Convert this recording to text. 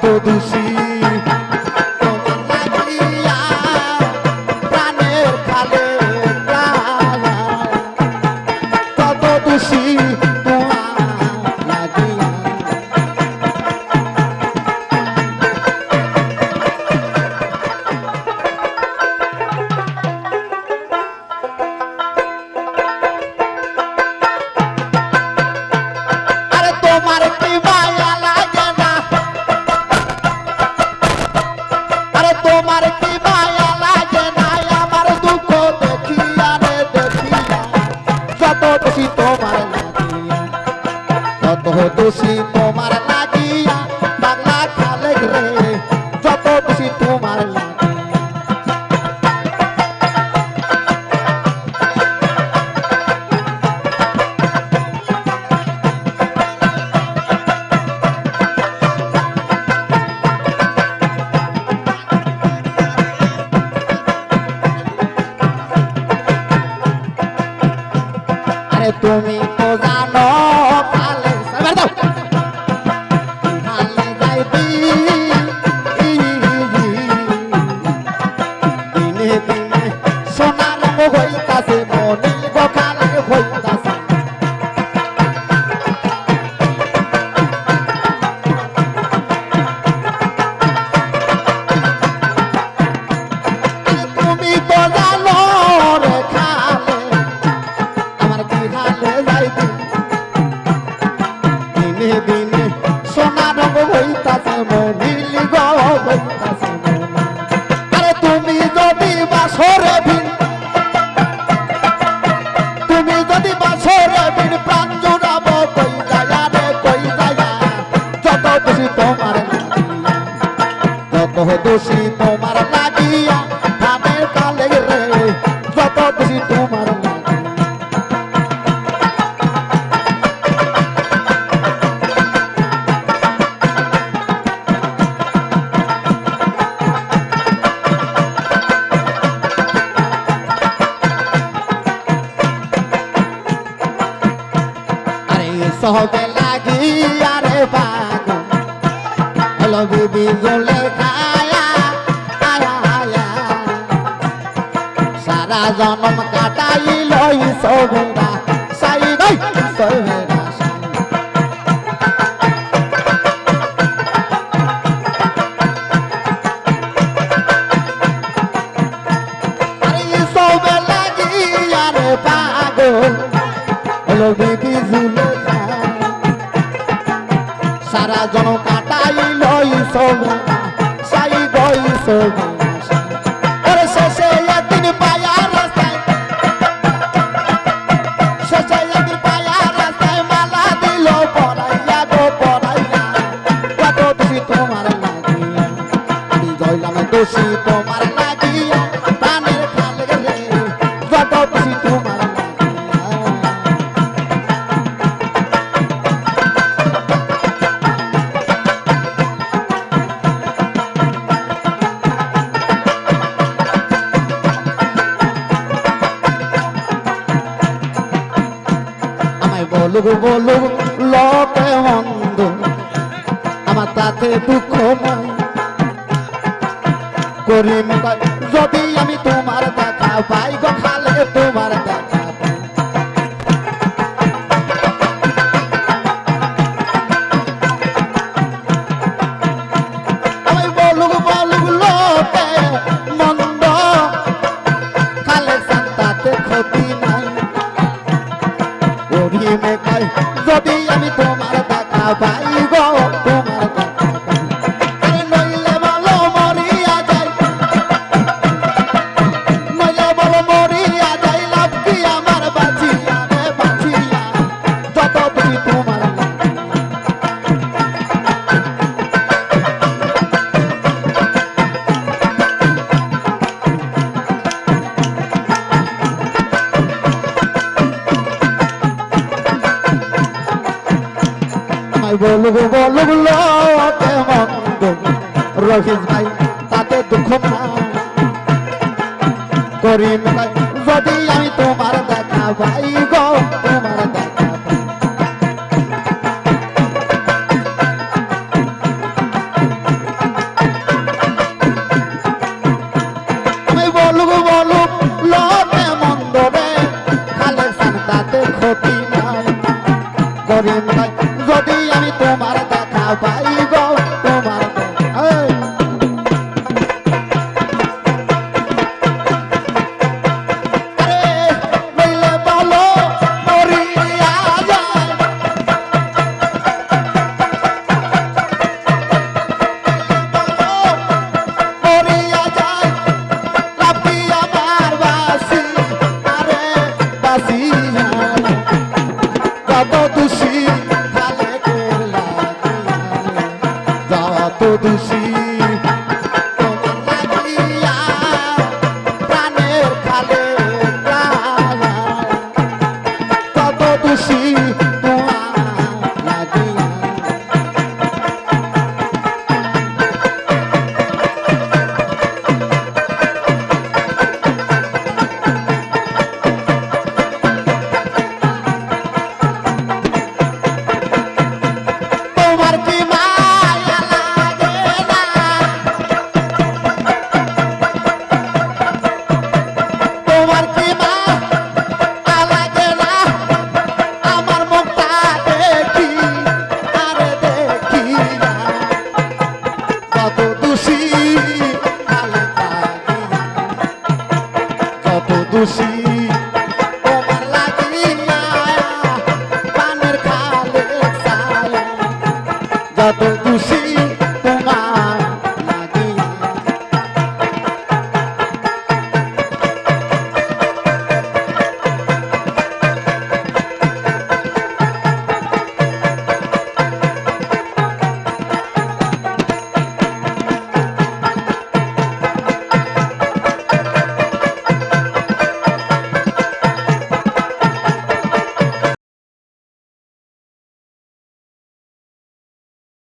produzir. দোষী তোমার লাগিয়া বাংলা রে যত তোমার তুমি তো জানো ঘরে যাইতে। দিনে দিনে সোনা রঙ হইতাছে মনিল হইতাছে। আরে তুমি যদি বাসরে ভিন, তুমি যদি বাসরে ভিন, প্রাণ তোমার লাগিয়া ধানের কালে রে, যত খুশি তোমার লাগিয়া আরে সহবে লাগি আরে বাগ। হলো বিবি জলে খায়া আয়া আয়া সারা জনম কাটাইল সবেরা সাই গই সবেরা পাগল হলো বিবি জুলে সবেরা সাই গই সবেরা ওরে শেষে একদিন পায়া রাস্তায়, শেষে একদিন পায়া রাস্তায় মালা দিল পরাইয়া গো পরাইয়া। কত দোষী তোমার লাগিয়া আমি জয়লাম দোষী তোমার বলো লোকে মন্দ আমার তাতে দুঃখ নাই। কয়, যদি আমি তোমার দেখা পাই গো খালে তোমার পাই বলুক লোকে রহিস ভাই তাতে দুঃখ করিম ভাই যদি আমি তোমার দেখা পাই গো তোমার দেখা বলুক লোকে মন্দ রে খালে সান তাতে ক্ষতি দোষী কালে কালি কত দোষী